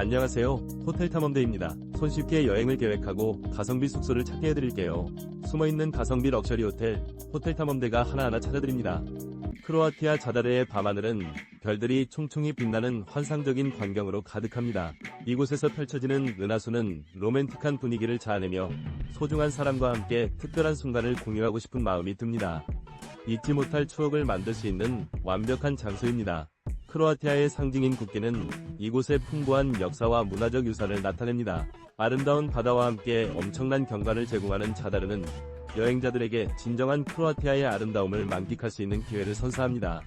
안녕하세요. 호텔 탐험대입니다. 손쉽게 여행을 계획하고 가성비 숙소를 찾게 해드릴게요. 숨어있는 가성비 럭셔리 호텔, 호텔 탐험대가 하나하나 찾아드립니다. 크로아티아 자다레의 밤하늘은 별들이 총총히 빛나는 환상적인 광경으로 가득합니다. 이곳에서 펼쳐지는 은하수는 로맨틱한 분위기를 자아내며 소중한 사람과 함께 특별한 순간을 공유하고 싶은 마음이 듭니다. 잊지 못할 추억을 만들 수 있는 완벽한 장소입니다. 크로아티아의 상징인 국기는 이곳의 풍부한 역사와 문화적 유산을 나타냅니다. 아름다운 바다와 함께 엄청난 경관을 제공하는 자다르는 여행자들에게 진정한 크로아티아의 아름다움을 만끽할 수 있는 기회를 선사합니다.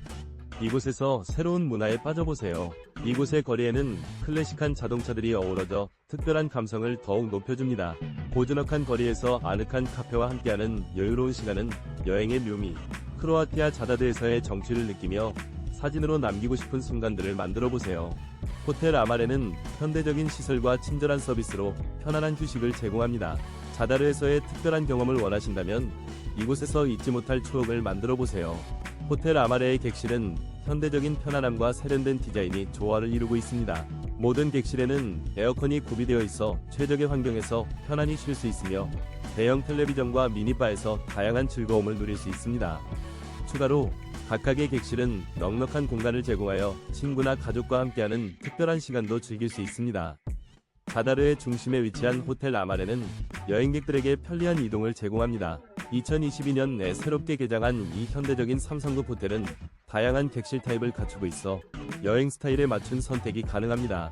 이곳에서 새로운 문화에 빠져보세요. 이곳의 거리에는 클래식한 자동차들이 어우러져 특별한 감성을 더욱 높여줍니다. 고즈넉한 거리에서 아늑한 카페와 함께하는 여유로운 시간은 여행의 묘미. 크로아티아 자다드에서의 정취를 느끼며 사진으로 남기고 싶은 순간들을 만들어 보세요. 호텔 아마레는 현대적인 시설과 친절한 서비스로 편안한 휴식을 제공합니다. 자다르에서의 특별한 경험을 원하신다면 이곳에서 잊지 못할 추억을 만들어 보세요. 호텔 아마레의 객실은 현대적인 편안함과 세련된 디자인이 조화를 이루고 있습니다. 모든 객실에는 에어컨이 구비되어 있어 최적의 환경에서 편안히 쉴 수 있으며 대형 텔레비전과 미니바에서 다양한 즐거움을 누릴 수 있습니다. 추가로 각각의 객실은 넉넉한 공간을 제공하여 친구나 가족과 함께하는 특별한 시간도 즐길 수 있습니다. 가다르의 중심에 위치한 호텔 아마레는 여행객들에게 편리한 이동을 제공합니다. 2022년에 새롭게 개장한 이 현대적인 삼성급 호텔은 다양한 객실 타입을 갖추고 있어 여행 스타일에 맞춘 선택이 가능합니다.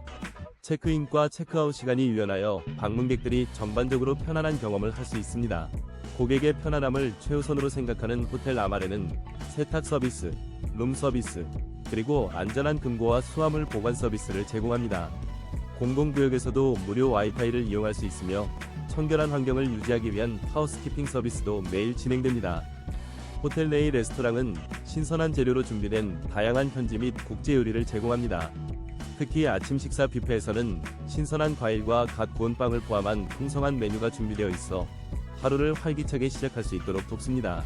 체크인과 체크아웃 시간이 유연하여 방문객들이 전반적으로 편안한 경험을 할 수 있습니다. 고객의 편안함을 최우선으로 생각하는 호텔 아마레는 세탁 서비스, 룸 서비스, 그리고 안전한 금고와 수화물 보관 서비스를 제공합니다. 공공구역에서도 무료 와이파이를 이용할 수 있으며 청결한 환경을 유지하기 위한 하우스키핑 서비스도 매일 진행됩니다. 호텔 내의 레스토랑은 신선한 재료로 준비된 다양한 현지 및 국제 요리를 제공합니다. 특히 아침 식사 뷔페에서는 신선한 과일과 갓 구운 빵을 포함한 풍성한 메뉴가 준비되어 있어 하루를 활기차게 시작할 수 있도록 돕습니다.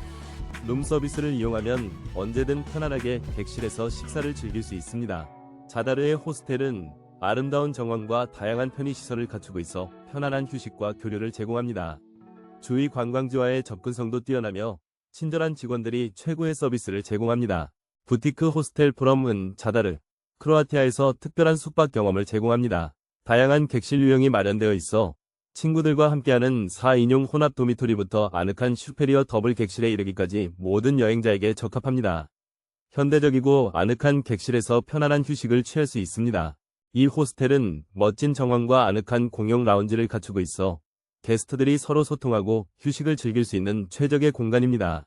룸 서비스를 이용하면 언제든 편안하게 객실에서 식사를 즐길 수 있습니다. 자다르의 호스텔은 아름다운 정원과 다양한 편의시설을 갖추고 있어 편안한 휴식과 교류를 제공합니다. 주위 관광지와의 접근성도 뛰어나며 친절한 직원들이 최고의 서비스를 제공합니다. 부티크 호스텔 프롬은 자다르, 크로아티아에서 특별한 숙박 경험을 제공합니다. 다양한 객실 유형이 마련되어 있어 친구들과 함께하는 4인용 혼합 도미토리부터 아늑한 슈페리어 더블 객실에 이르기까지 모든 여행자에게 적합합니다. 현대적이고 아늑한 객실에서 편안한 휴식을 취할 수 있습니다. 이 호스텔은 멋진 정원과 아늑한 공용 라운지를 갖추고 있어 게스트들이 서로 소통하고 휴식을 즐길 수 있는 최적의 공간입니다.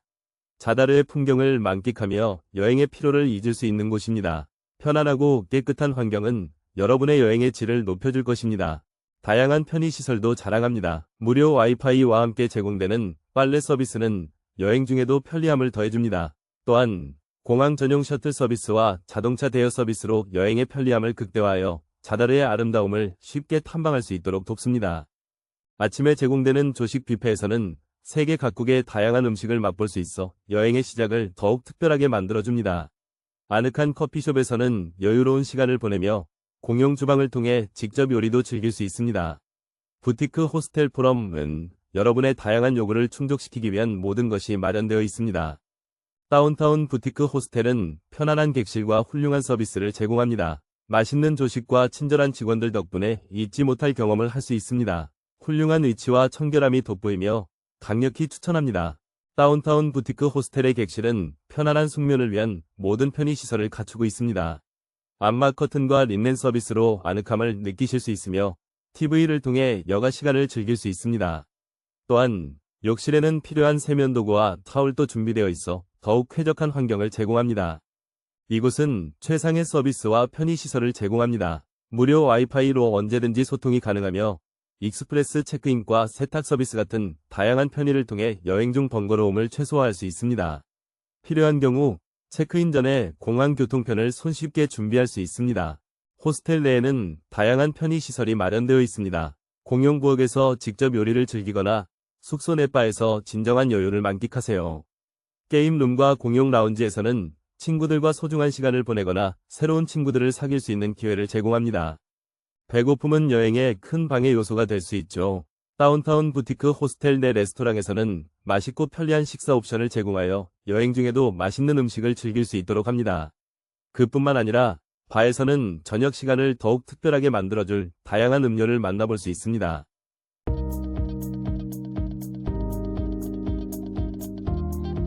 자다르의 풍경을 만끽하며 여행의 피로를 잊을 수 있는 곳입니다. 편안하고 깨끗한 환경은 여러분의 여행의 질을 높여줄 것입니다. 다양한 편의시설도 자랑합니다. 무료 와이파이와 함께 제공되는 빨래 서비스는 여행 중에도 편리함을 더해줍니다. 또한 공항 전용 셔틀 서비스와 자동차 대여 서비스로 여행의 편리함을 극대화하여 자다르의 아름다움을 쉽게 탐방할 수 있도록 돕습니다. 아침에 제공되는 조식 뷔페에서는 세계 각국의 다양한 음식을 맛볼 수 있어 여행의 시작을 더욱 특별하게 만들어줍니다. 아늑한 커피숍에서는 여유로운 시간을 보내며 공용 주방을 통해 직접 요리도 즐길 수 있습니다. 부티크 호스텔 포럼은 여러분의 다양한 요구를 충족시키기 위한 모든 것이 마련되어 있습니다. 다운타운 부티크 호스텔은 편안한 객실과 훌륭한 서비스를 제공합니다. 맛있는 조식과 친절한 직원들 덕분에 잊지 못할 경험을 할 수 있습니다. 훌륭한 위치와 청결함이 돋보이며 강력히 추천합니다. 다운타운 부티크 호스텔의 객실은 편안한 숙면을 위한 모든 편의시설을 갖추고 있습니다. 안마 커튼과 린넨 서비스로 아늑함을 느끼실 수 있으며 TV를 통해 여가 시간을 즐길 수 있습니다. 또한 욕실에는 필요한 세면 도구와 타올도 준비되어 있어 더욱 쾌적한 환경을 제공합니다. 이곳은 최상의 서비스와 편의시설을 제공합니다. 무료 와이파이로 언제든지 소통이 가능하며 익스프레스 체크인과 세탁 서비스 같은 다양한 편의를 통해 여행 중 번거로움을 최소화할 수 있습니다. 필요한 경우 체크인 전에 공항 교통편을 손쉽게 준비할 수 있습니다. 호스텔 내에는 다양한 편의시설이 마련되어 있습니다. 공용 부엌에서 직접 요리를 즐기거나 숙소 내 바에서 진정한 여유를 만끽하세요. 게임룸과 공용 라운지에서는 친구들과 소중한 시간을 보내거나 새로운 친구들을 사귈 수 있는 기회를 제공합니다. 배고픔은 여행의 큰 방해 요소가 될 수 있죠. 다운타운 부티크 호스텔 내 레스토랑에서는 맛있고 편리한 식사 옵션을 제공하여 여행 중에도 맛있는 음식을 즐길 수 있도록 합니다. 그뿐만 아니라 바에서는 저녁 시간을 더욱 특별하게 만들어줄 다양한 음료를 만나볼 수 있습니다.